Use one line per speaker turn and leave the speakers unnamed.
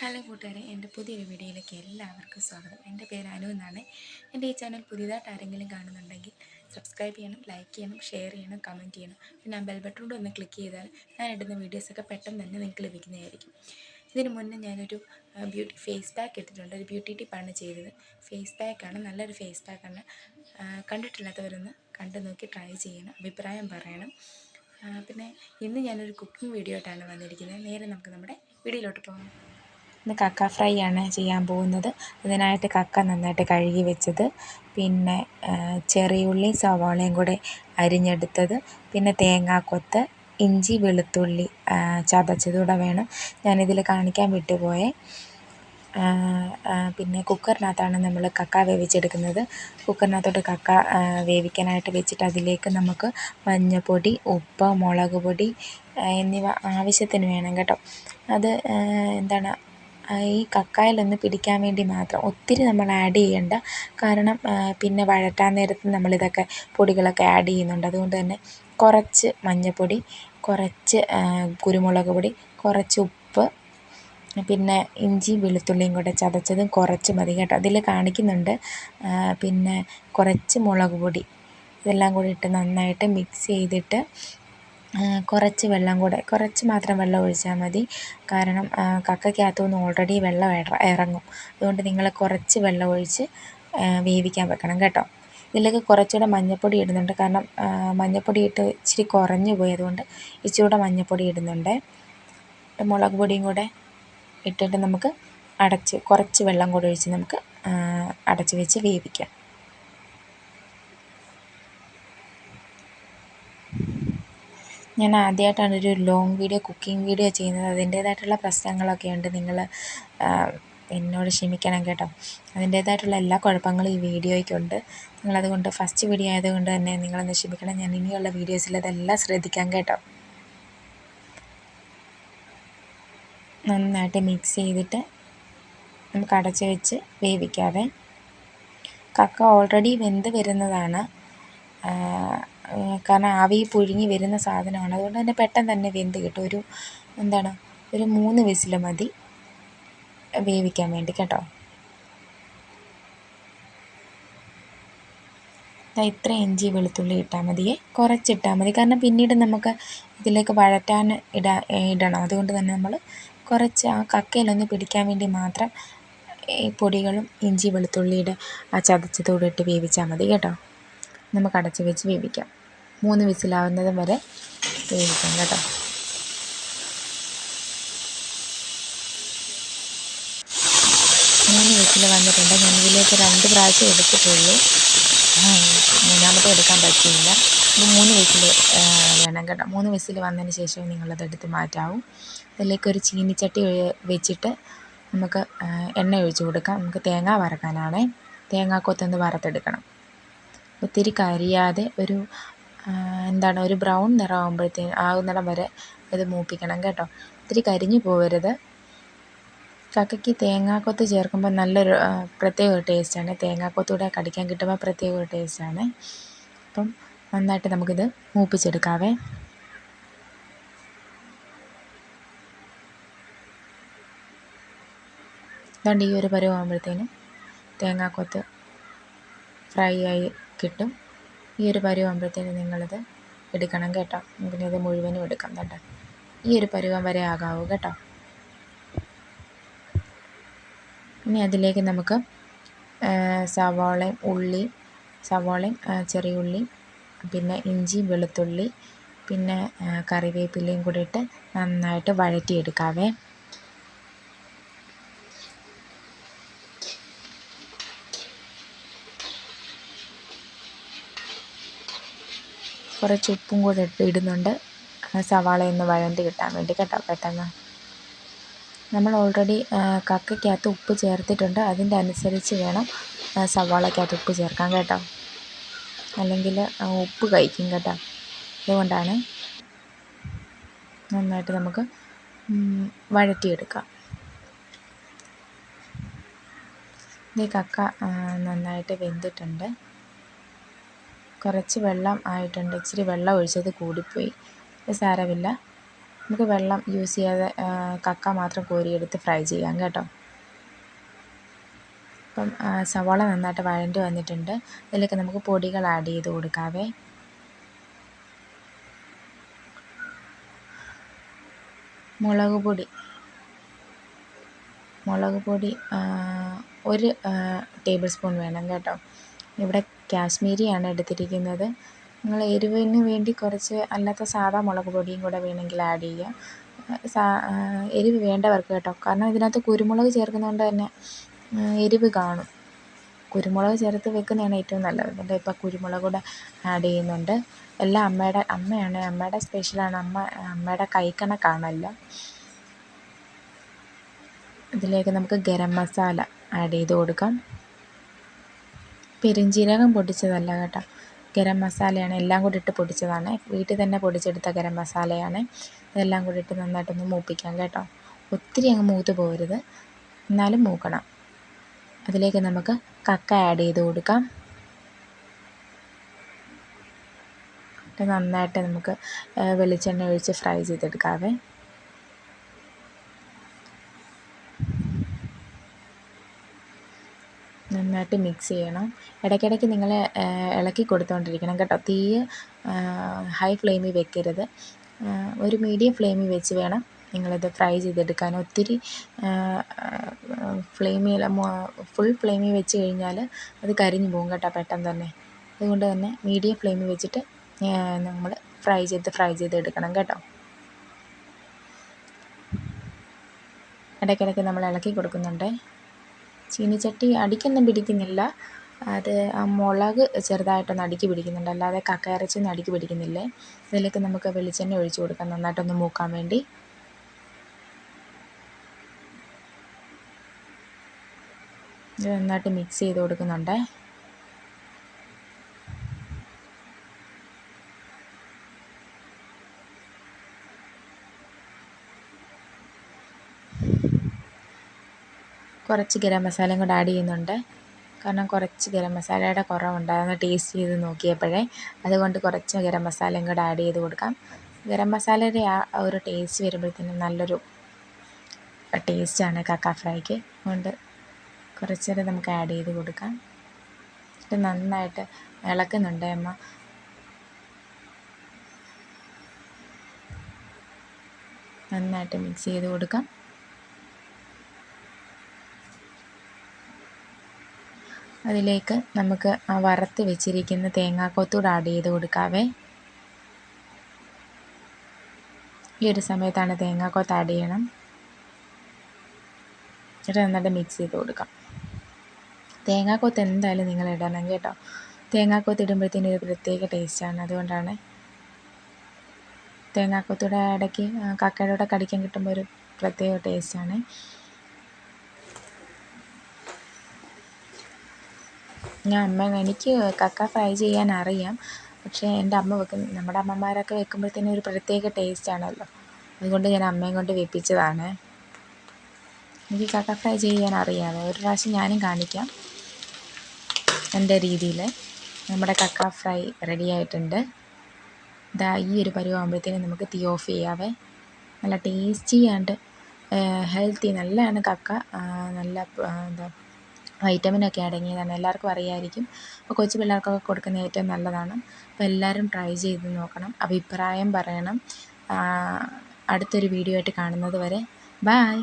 Hello കൂട്ടുകാരെ എന്റെ പുതിയൊരു വീഡിയോയിലേക്ക് എല്ലാവർക്കും സ്വാഗതം. എന്റെ പേര് അനു എന്നാണ്. എന്റെ ഈ ചാനൽ പുതിയതായിട്ട് ആരെങ്കിലും കാണുന്നുണ്ടെങ്കിൽ സബ്സ്ക്രൈബ് ചെയ്യണം ലൈക്ക് ചെയ്യണം ഷെയർ ചെയ്യണം കമന്റ് ചെയ്യണം. പിന്നെ ആ ബെൽ ബട്ടൺ ഒന്ന് ക്ലിക്ക് ചെയ്താൽ ഞാൻ ഇടുന്ന വീഡിയോസൊക്കെ പെട്ടെന്ന് തന്നെ നിങ്ങൾക്ക് ലഭിക്കുന്നതായിരിക്കും. ഇതിന് മുന്നേ ഞാനൊരു ബ്യൂട്ടി ഫേസ് പാക്ക് ഇട്ടിട്ടുണ്ട് ഒരു ബ്യൂട്ടി ടിപ്പാണ് ചെയ്തത്. ഫേസ് പാക്കാണ് നല്ലൊരു ഫേസ് പാക്കാണ് കണ്ടിട്ടില്ലാത്തവരൊന്ന് കണ്ടു നോക്കി ട്രൈ ചെയ്യണം അഭിപ്രായം പറയണം. പിന്നെ ഇന്ന് ഞാനൊരു കുക്കിംഗ് വീഡിയോ ആയിട്ടാണ് വന്നിരിക്കുന്നത്. നേരെ നമുക്ക് നമ്മുടെ വീഡിയോയിലോട്ട് പോകാം. ഇന്ന് കക്ക ഫ്രൈ ആണ് ചെയ്യാൻ പോകുന്നത്. അതിനായിട്ട് കക്ക നന്നായിട്ട് കഴുകി വെച്ചത്. പിന്നെ ചെറിയുള്ളി സവാളയും കൂടെ അരിഞ്ഞെടുത്തത്. പിന്നെ തേങ്ങാക്കൊത്ത് ഇഞ്ചി വെളുത്തുള്ളി ചതച്ചതൂടെ വേണം. ഞാനിതിൽ കാണിക്കാൻ വിട്ടുപോയേ. പിന്നെ കുക്കറിനകത്താണ് നമ്മൾ കക്ക വേവിച്ചെടുക്കുന്നത്. കുക്കറിനകത്തോട്ട് കക്ക വേവിക്കാനായിട്ട് വെച്ചിട്ട് അതിലേക്ക് നമുക്ക് മഞ്ഞൾപ്പൊടി ഉപ്പ് മുളക് പൊടി എന്നിവ ആവശ്യത്തിന് വേണം കേട്ടോ. അത് എന്താണ് ഈ കക്കായിലൊന്ന് പിടിക്കാൻ വേണ്ടി മാത്രം ഒത്തിരി നമ്മൾ ആഡ് ചെയ്യേണ്ട. കാരണം പിന്നെ വഴറ്റാൻ നേരത്ത് നമ്മളിതൊക്കെ പൊടികളൊക്കെ ആഡ് ചെയ്യുന്നുണ്ട്. അതുകൊണ്ട് തന്നെ കുറച്ച് മഞ്ഞൾപ്പൊടി കുറച്ച് കുരുമുളക് പൊടി കുറച്ച് ഉപ്പ് പിന്നെ ഇഞ്ചി വെളുത്തുള്ളിയും കൂടെ ചതച്ചതും കുറച്ച് മതി കേട്ടോ. അതിൽ കാണിക്കുന്നുണ്ട്. പിന്നെ കുറച്ച് മുളക് പൊടി ഇതെല്ലാം കൂടി ഇട്ട് നന്നായിട്ട് മിക്സ് ചെയ്തിട്ട് കുറച്ച് വെള്ളം കൂടെ കുറച്ച് മാത്രം വെള്ളം ഒഴിച്ചാൽ മതി. കാരണം കക്കയ്ക്കകത്തു നിന്ന് ഓൾറെഡി വെള്ളം ഇറങ്ങും. അതുകൊണ്ട് നിങ്ങൾ കുറച്ച് വെള്ളം ഒഴിച്ച് വേവിക്കാൻ വെക്കണം കേട്ടോ. ഇതിലേക്ക് കുറച്ചുകൂടെ മഞ്ഞൾപ്പൊടി ഇടുന്നുണ്ട്. കാരണം മഞ്ഞൾപ്പൊടി ഇട്ട് ഇച്ചിരി കുറഞ്ഞു പോയതുകൊണ്ട് ഇച്ചിരി മഞ്ഞൾപ്പൊടി ഇടുന്നുണ്ട്. മുളക് പൊടിയും കൂടെ ഇട്ടിട്ട് നമുക്ക് അടച്ച് കുറച്ച് വെള്ളം കൂടെ ഒഴിച്ച് നമുക്ക് അടച്ച് വെച്ച് വേവിക്കാം. ഞാൻ ആദ്യമായിട്ടാണ് ഒരു ലോങ്ങ് വീഡിയോ കുക്കിംഗ് വീഡിയോ ചെയ്യുന്നത്. അതിന്റേതായിട്ടുള്ള പ്രശ്നങ്ങളൊക്കെ ഉണ്ട്. നിങ്ങൾ എന്നോട് ക്ഷമിക്കണം കേട്ടോ. അതിന്റേതായിട്ടുള്ള എല്ലാ കുഴപ്പങ്ങളും ഈ വീഡിയോയ്ക്കുണ്ട്. നിങ്ങളതുകൊണ്ട് ഫസ്റ്റ് വീഡിയോ ആയതുകൊണ്ട് തന്നെ നിങ്ങളൊന്ന് ക്ഷമിക്കണം. ഞാൻ ഇനിയുള്ള വീഡിയോസിൽ അതെല്ലാം ശ്രദ്ധിക്കാം കേട്ടോ. നന്നായിട്ട് മിക്സ് ചെയ്തിട്ട് നമുക്ക് അടച്ച് വെച്ച് വേവിക്കാതെ കക്ക ഓൾറെഡി വെന്ത് വരുന്നതാണ്. കാരണം ആവി പുഴുങ്ങി വരുന്ന സാധനമാണ്. അതുകൊണ്ട് തന്നെ പെട്ടെന്ന് തന്നെ വെന്ത് കിട്ടും. ഒരു എന്താണ് ഒരു മൂന്ന് വിസിൽ മതി വേവിക്കാൻ വേണ്ടി കേട്ടോ. ഇത്ര ഇഞ്ചി വെളുത്തുള്ളി ഇട്ടാൽ മതിയേ. കുറച്ചിട്ടാൽ മതി. കാരണം പിന്നീട് നമുക്ക് ഇതിലേക്ക് വഴറ്റാൻ ഇടാ ഇടണം. അതുകൊണ്ട് തന്നെ നമ്മൾ കുറച്ച് ആ കക്കയിലൊന്ന് പിടിക്കാൻ വേണ്ടി മാത്രം ഈ പൊടികളും ഇഞ്ചി വെളുത്തുള്ളിയുടെ ആ ചതച്ചതോടെ ഇട്ട് വേവിച്ചാൽ മതി കേട്ടോ. നമുക്ക് അടച്ച് വെച്ച് വേവിക്കാം. മൂന്ന് വിസിലാവുന്നതും വരെ വേവിക്കാം കേട്ടോ. മൂന്ന് വിസിൽ വന്നിട്ടുണ്ട്. ഞാൻ ഇതിലേക്ക് രണ്ട് പ്രാവശ്യം എടുത്തിട്ടുള്ളൂ. മൂന്നാമത്തെ എടുക്കാൻ പറ്റിയില്ല. അപ്പോൾ മൂന്ന് വിസിൽ വേണം കേട്ടോ. മൂന്ന് വിസിൽ വന്നതിന് ശേഷം നിങ്ങളത് എടുത്ത് മാറ്റാവും. അതിലേക്ക് ഒരു ചീനിച്ചട്ടി വെച്ചിട്ട് നമുക്ക് എണ്ണ ഒഴിച്ചു കൊടുക്കാം. നമുക്ക് തേങ്ങ വറക്കാനാണേ. തേങ്ങാക്കൊത്തൊന്ന് വറുത്തെടുക്കണം. ഒത്തിരി കരിയാതെ ഒരു എന്താണ് ഒരു ബ്രൗൺ നിറമാകുമ്പോഴത്തേന് ആകുന്നിടം വരെ ഇത് മൂപ്പിക്കണം കേട്ടോ. ഒത്തിരി കരിഞ്ഞു പോകരുത് ചക്കയ്ക്ക് തേങ്ങാക്കൊത്ത് ചേർക്കുമ്പോൾ നല്ലൊരു പ്രത്യേക ഒരു ടേസ്റ്റാണ്. തേങ്ങാക്കൊത്തൂടെ കടിക്കാൻ കിട്ടുമ്പോൾ പ്രത്യേക ഒരു ടേസ്റ്റാണ്. അപ്പം നന്നായിട്ട് നമുക്കിത് മൂപ്പിച്ചെടുക്കാവേ. അതുകൊണ്ട് ഈ ഒരു പരുവാകുമ്പോഴത്തേനും തേങ്ങാക്കൊത്ത് ഫ്രൈ ആയി കിട്ടും. ഈ ഒരു പരുവാകുമ്പോഴത്തേനും നിങ്ങളിത് എടുക്കണം കേട്ടോ. പിന്നെ ഇത് മുഴുവനും എടുക്കാം കേട്ടോ. ഈ ഒരു പരുവം വരെ ആകാവൂ കേട്ടോ. ഇനി അതിലേക്ക് നമുക്ക് സവാളയും ഉള്ളി സവാളയും ചെറിയ ഉള്ളി പിന്നെ ഇഞ്ചി വെളുത്തുള്ളി പിന്നെ കറിവേപ്പിലയും കൂടി ഇട്ട് നന്നായിട്ട് വഴറ്റിയെടുക്കാവേ. കുറച്ച് ഉപ്പും കൂടെ ഇട്ട് ഇടുന്നുണ്ട്. സവാള ഒന്ന് വഴണ്ട് കിട്ടാൻ വേണ്ടി കേട്ടോ പെട്ടെന്ന്. നമ്മൾ ഓൾറെഡി കക്കയ്ക്കകത്ത് ഉപ്പ് ചേർത്തിട്ടുണ്ട്. അതിന്റെ അനുസരിച്ച് വേണം സവാളയ്ക്കകത്ത് ഉപ്പ് ചേർക്കാൻ കേട്ടോ. അല്ലെങ്കിൽ ഉപ്പ് കഴിക്കും കേട്ടോ. അതുകൊണ്ടാണ് നന്നായിട്ട് നമുക്ക് വഴറ്റിയെടുക്കാം. ഈ കക്ക നന്നായിട്ട് വെന്തിട്ടുണ്ട്. കുറച്ച് വെള്ളം ആയിട്ടുണ്ട്. ഇച്ചിരി വെള്ളം ഒഴിച്ചത് കൂടിപ്പോയി. സാരമില്ല. നമുക്ക് വെള്ളം യൂസ് ചെയ്യാതെ കക്ക മാത്രം കോരിയെടുത്ത് ഫ്രൈ ചെയ്യാം കേട്ടോ. അപ്പം സവാള നന്നായിട്ട് വഴണ്ടി വന്നിട്ടുണ്ട്. ഇതിലേക്ക് നമുക്ക് പൊടികൾ ആഡ് ചെയ്ത് കൊടുക്കാവേ. മുളക് പൊടി. മുളക് പൊടി ഒരു ടേബിൾ സ്പൂൺ വേണം കേട്ടോ. ഇവിടെ കാശ്മീരിയാണ് എടുത്തിരിക്കുന്നത്. നിങ്ങൾ എരിവിന് വേണ്ടി കുറച്ച് അല്ലാത്ത സാധാ മുളക് പൊടിയും കൂടെ വേണമെങ്കിൽ ആഡ് ചെയ്യാം. എരിവ് വേണ്ടവർക്ക് കേട്ടോ. കാരണം ഇതിനകത്ത് കുരുമുളക് ചേർക്കുന്നതുകൊണ്ട് തന്നെ എരിവ് കാണും. കുരുമുളക് ചേർത്ത് വെക്കുന്നതാണ് ഏറ്റവും നല്ലത്. അതുകൊണ്ട് ഇപ്പം കുരുമുളക് കൂടെ ആഡ് ചെയ്യുന്നുണ്ട്. എല്ലാം അമ്മയുടെ അമ്മയാണ്. അമ്മയുടെ സ്പെഷ്യലാണ് അമ്മ അമ്മയുടെ കൈക്കണക്കാണല്ല ഇതിലേക്ക് നമുക്ക് ഗരം മസാല ആഡ് ചെയ്ത് കൊടുക്കാം. പെരുംജീരകം പൊടിച്ചതല്ല കേട്ടോ. ഗരം മസാലയാണ് എല്ലാം കൂടി ഇട്ട് പൊടിച്ചതാണ്. വീട്ടിൽ തന്നെ പൊടിച്ചെടുത്ത ഗരം മസാലയാണ്. ഇതെല്ലാം കൂടി ഇട്ട് നന്നായിട്ടൊന്ന് മൂപ്പിക്കാം കേട്ടോ. ഒത്തിരി അങ്ങ് മൂത്ത് പോകരുത്. എന്നാലും മൂക്കണം. അതിലേക്ക് നമുക്ക് കക്ക ആഡ് ചെയ്ത് കൊടുക്കാം. നന്നായിട്ട് നമുക്ക് വെളിച്ചെണ്ണ ഒഴിച്ച് ഫ്രൈ ചെയ്തെടുക്കാവേ. നന്നായിട്ട് മിക്സ് ചെയ്യണം. ഇടയ്ക്കിടയ്ക്ക് നിങ്ങൾ ഇളക്കി കൊടുത്തുകൊണ്ടിരിക്കണം കേട്ടോ. തീ ഹൈ ഫ്ലെയിമിൽ വെക്കരുത്. ഒരു മീഡിയം ഫ്ലെയിമിൽ വെച്ച് വേണം നിങ്ങളിത് ഫ്രൈ ചെയ്തെടുക്കാൻ. ഒത്തിരി ഫ്ലെയിമിൽ ഫുൾ ഫ്ലെയിമിൽ വെച്ച് കഴിഞ്ഞാൽ അത് കരിഞ്ഞു പോകും കേട്ടോ പെട്ടെന്ന് തന്നെ. അതുകൊണ്ട് തന്നെ മീഡിയം ഫ്ലെയിമിൽ വെച്ചിട്ട് നമ്മൾ ഫ്രൈ ചെയ്ത് ഫ്രൈ ചെയ്തെടുക്കണം കേട്ടോ. ഇടയ്ക്കിടയ്ക്ക് നമ്മൾ ഇളക്കി കൊടുക്കുന്നുണ്ട്. ചീനിച്ചട്ടി അടിക്കൊന്നും പിടിക്കുന്നില്ല. അത് ആ മുളക് ചെറുതായിട്ടൊന്ന് അടിക്ക് പിടിക്കുന്നുണ്ട്. അല്ലാതെ കക്ക ഇറച്ചിയൊന്നും അടിക്ക് പിടിക്കുന്നില്ലേ? ഇതിലേക്ക് നമുക്ക് വെളിച്ചെണ്ണ ഒഴിച്ച് കൊടുക്കാം. നന്നായിട്ടൊന്ന് മൂക്കാൻ വേണ്ടി. ഇത് നന്നായിട്ട് മിക്സ് ചെയ്ത് കൊടുക്കുന്നുണ്ട്. കുറച്ച് ഗരം മസാലയും കൂടെ ആഡ് ചെയ്യുന്നുണ്ട്. കാരണം കുറച്ച് ഗരം മസാലയുടെ കുറവുണ്ടായിരുന്നു ടേസ്റ്റ് ചെയ്ത് നോക്കിയപ്പോഴേ അതുകൊണ്ട് കുറച്ച് ഗരം മസാലയും കൂടെ ആഡ് ചെയ്ത് കൊടുക്കാം. ഗരം മസാലയുടെ ആ ഒരു ടേസ്റ്റ് വരുമ്പോഴത്തേനും നല്ലൊരു ടേസ്റ്റാണ് കക്ക ഫ്രൈക്ക് അതുകൊണ്ട് കുറച്ചേരെ നമുക്ക് ആഡ് ചെയ്ത് കൊടുക്കാം. ഇത് നന്നായിട്ട് ഇളക്കുന്നുണ്ട് അമ്മ. നന്നായിട്ട് മിക്സ് ചെയ്ത് കൊടുക്കാം. അതിലേക്ക് നമുക്ക് ആ വറുത്ത് വെച്ചിരിക്കുന്ന തേങ്ങാക്കൊത്തൂടെ ആഡ് ചെയ്ത് കൊടുക്കാവേ. ഈ ഒരു സമയത്താണ് തേങ്ങാക്കൊത്ത് ആഡ് ചെയ്യണം. എന്നിട്ട് നന്നായിട്ട് മിക്സ് ചെയ്ത് കൊടുക്കാം. തേങ്ങാക്കൊത്ത് എന്തായാലും നിങ്ങൾ ഇടണം കേട്ടോ. തേങ്ങാക്കൊത്ത് ഇടുമ്പോഴത്തേനും ഒരു പ്രത്യേക ടേസ്റ്റാണ് അതുകൊണ്ടാണ് തേങ്ങാക്കൊത്തൂടെ ഇടയ്ക്ക് കക്കയുടെ കൂടെ കടിക്കാൻ കിട്ടുമ്പോൾ ഒരു പ്രത്യേക ടേസ്റ്റാണ് ഞാൻ അമ്മ എനിക്ക് കക്ക ഫ്രൈ ചെയ്യാൻ അറിയാം. പക്ഷേ എന്റെ അമ്മ വെക്കുന്ന നമ്മുടെ അമ്മമാരൊക്കെ വെക്കുമ്പോഴത്തേനും ഒരു പ്രത്യേക ടേസ്റ്റ് ആണല്ലോ. അതുകൊണ്ട് ഞാൻ അമ്മയും കൊണ്ട് വെപ്പിച്ചതാണ്. എനിക്ക് കക്ക ഫ്രൈ ചെയ്യാൻ അറിയാം. ഒരു പ്രാവശ്യം ഞാനും കാണിക്കാം. എന്റെ രീതിയിൽ നമ്മുടെ കക്ക ഫ്രൈ റെഡി ആയിട്ടുണ്ട്. ഇതാ ഈ ഒരു പരുവാകുമ്പോഴത്തേനും നമുക്ക് തീ ഓഫ് ചെയ്യാവേ. നല്ല ടേസ്റ്റി ആൻഡ് ഹെൽത്തി നല്ലതാണ് കക്ക. നല്ല എന്താ വൈറ്റമിനൊക്കെ അടങ്ങിയതാണ് എല്ലാവർക്കും അറിയാമായിരിക്കും അപ്പോൾ കൊച്ചു പിള്ളേർക്കൊക്കെ കൊടുക്കുന്നത് ഏറ്റവും നല്ലതാണ്. അപ്പോൾ എല്ലാവരും ട്രൈ ചെയ്ത് നോക്കണം. അഭിപ്രായം പറയണം. അടുത്തൊരു വീഡിയോ ആയിട്ട് കാണുന്നത് വരെ. ബായ്